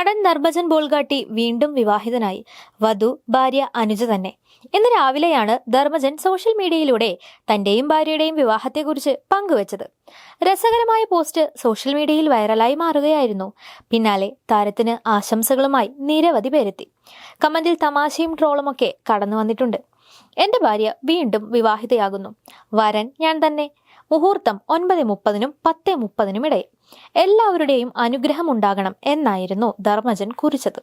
നടൻ നർബജൻ ബോൾഗാട്ടി വീണ്ടും വിവാഹിതനായി. വധു ഭാര്യ അനുജ തന്നെ. ഇന്ന് രാവിലെയാണ് ധർമ്മജൻ സോഷ്യൽ മീഡിയയിലൂടെ തന്റെയും ഭാര്യയുടെയും വിവാഹത്തെക്കുറിച്ച് പങ്കുവച്ചത്. രസകരമായ പോസ്റ്റ് സോഷ്യൽ മീഡിയയിൽ വൈറലായി മാറുകയായിരുന്നു. പിന്നാലെ താരത്തിന് ആശംസകളുമായി നിരവധി പേരെത്തി. കമന്റിൽ തമാശയും ട്രോളുമൊക്കെ കടന്നു വന്നിട്ടുണ്ട്. എന്റെ ഭാര്യ വീണ്ടും വിവാഹിതയാകുന്നു. വരൻ ഞാൻ തന്നെ. മുഹൂർത്തം ഒൻപത് മുപ്പതിനും പത്ത് മുപ്പതിനും ഇടയിൽ എല്ലാവരുടെയും അനുഗ്രഹം ഉണ്ടാകണം എന്നായിരുന്നു ധർമ്മജൻ കുറിച്ചത്.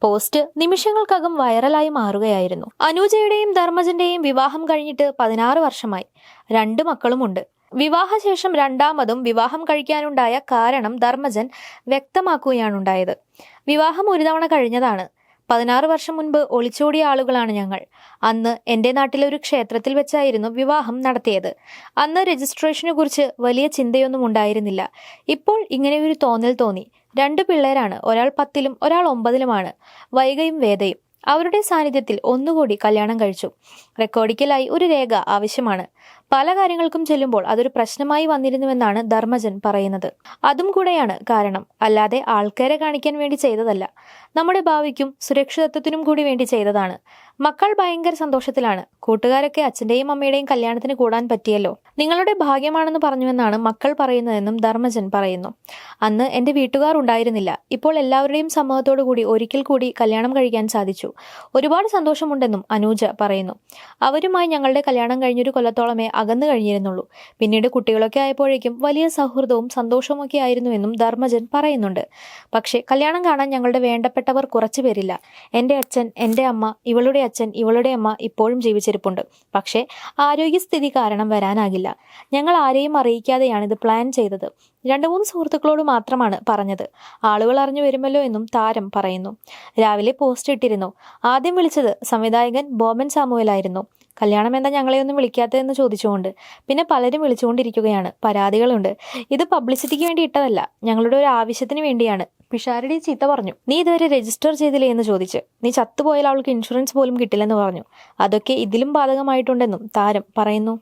പോസ്റ്റ് നിമിഷങ്ങൾക്കകം വൈറലായി മാറുകയായിരുന്നു. അനൂജയുടെയും ധർമ്മജന്റെയും വിവാഹം കഴിഞ്ഞിട്ട് പതിനാറ് വർഷമായി. രണ്ട് മക്കളുമുണ്ട്. വിവാഹശേഷം രണ്ടാമതും വിവാഹം കഴിക്കാനുണ്ടായ കാരണം ധർമ്മജൻ വ്യക്തമാക്കുകയാണുണ്ടായത്. വിവാഹം ഒരു തവണ കഴിഞ്ഞതാണ്. പതിനാറ് വർഷം മുൻപ് ഒളിച്ചോടിയ ആളുകളാണ് ഞങ്ങൾ. അന്ന് എന്റെ നാട്ടിലെ ഒരു ക്ഷേത്രത്തിൽ വെച്ചായിരുന്നു വിവാഹം നടത്തിയത്. അന്ന് രജിസ്ട്രേഷനെ കുറിച്ച് വലിയ ചിന്തയൊന്നും ഉണ്ടായിരുന്നില്ല. ഇപ്പോൾ ഇങ്ങനെ ഒരു തോന്നൽ തോന്നി. രണ്ട് പിള്ളേരാണ്. ഒരാൾ പത്തിലും ഒരാൾ ഒമ്പതിലുമാണ്. വൈകയും വേദയും. അവരുടെ സാന്നിധ്യത്തിൽ ഒന്നുകൂടി കല്യാണം കഴിച്ചു. റെക്കോർഡിക്കലായി ഒരു രേഖ ആവശ്യമാണ്. പല കാര്യങ്ങൾക്കും ചെല്ലുമ്പോൾ അതൊരു പ്രശ്നമായി വന്നിരുന്നുവെന്നാണ് ധർമ്മജൻ പറയുന്നത്. അതും കൂടെയാണ് കാരണം. അല്ലാതെ ആൾക്കാരെ കാണിക്കാൻ വേണ്ടി ചെയ്തതല്ല. നമ്മുടെ ഭാവിക്കും സുരക്ഷിതത്വത്തിനും കൂടി വേണ്ടി ചെയ്തതാണ്. മക്കൾ ഭയങ്കര സന്തോഷത്തിലാണ്. കൂട്ടുകാരൊക്കെ അച്ഛന്റെയും അമ്മയുടെയും കല്യാണത്തിന് കൂടാൻ പറ്റിയല്ലോ. നിങ്ങളുടെ ഭാഗ്യമാണെന്ന് പറഞ്ഞുവെന്നാണ് മക്കൾ പറയുന്നതെന്നും ധർമ്മജൻ പറയുന്നു. അന്ന് എന്റെ വീട്ടുകാർ ഉണ്ടായിരുന്നില്ല. ഇപ്പോൾ എല്ലാവരുടെയും സമ്മതത്തോടു കൂടി ഒരിക്കൽ കൂടി കല്യാണം കഴിക്കാൻ സാധിച്ചു. ഒരുപാട് സന്തോഷമുണ്ടെന്നും അനൂജ പറയുന്നു. അവരുമായി ഞങ്ങളുടെ കല്യാണം കഴിഞ്ഞൊരു കൊല്ലത്തോളമേ അകന്നു കഴിഞ്ഞിരുന്നുള്ളൂ. പിന്നീട് കുട്ടികളൊക്കെ ആയപ്പോഴേക്കും വലിയ സൗഹൃദവും സന്തോഷമൊക്കെ ആയിരുന്നു എന്നും ധർമ്മജൻ പറയുന്നുണ്ട്. പക്ഷേ കല്യാണം കാണാൻ ഞങ്ങളുടെ വേണ്ടപ്പെട്ടവർ കുറച്ചു പേരില്ല. എന്റെ അച്ഛൻ എന്റെ അമ്മ ഇവളുടെ അച്ഛൻ ഇവളുടെ അമ്മ ഇപ്പോഴും ജീവിച്ചിരിപ്പുണ്ട്. പക്ഷേ ആരോഗ്യസ്ഥിതി കാരണം വരാനാകില്ല. ഞങ്ങൾ ആരെയും അറിയിക്കാതെയാണ് ഇത് പ്ലാൻ ചെയ്തത്. രണ്ട് മൂന്ന് സുഹൃത്തുക്കളോട് മാത്രമാണ് പറഞ്ഞത്. ആളുകൾ അറിഞ്ഞു വരുമല്ലോ എന്നും താരം പറയുന്നു. രാവിലെ പോസ്റ്റ് ഇട്ടിരുന്നു. ആദ്യം വിളിച്ചത് സംവിധായകൻ ബോബൻ സാമുവലായിരുന്നു. കല്യാണം എന്താ ഞങ്ങളെയൊന്നും വിളിക്കാത്തതെന്ന് ചോദിച്ചുകൊണ്ട് പിന്നെ പലരും വിളിച്ചുകൊണ്ടിരിക്കുകയാണ്. പരാതികളുണ്ട്. ഇത് പബ്ലിസിറ്റിക്ക് വേണ്ടി ഇട്ടതല്ല. ഞങ്ങളുടെ ഒരു ആവശ്യത്തിന് വേണ്ടിയാണ് പിഷാരടി ചീത്ത പറഞ്ഞു. നീ ഇതുവരെ രജിസ്റ്റർ ചെയ്തില്ലേ? എന്ന് ചോദിച്ച്. നീ ചത്തുപോയാൽ അവൾക്ക് ഇൻഷുറൻസ് പോലും കിട്ടില്ലെന്ന് പറഞ്ഞു. അതൊക്കെ ഇതിലും ബാധകമായിട്ടുണ്ടെന്നും താരം പറയുന്നു.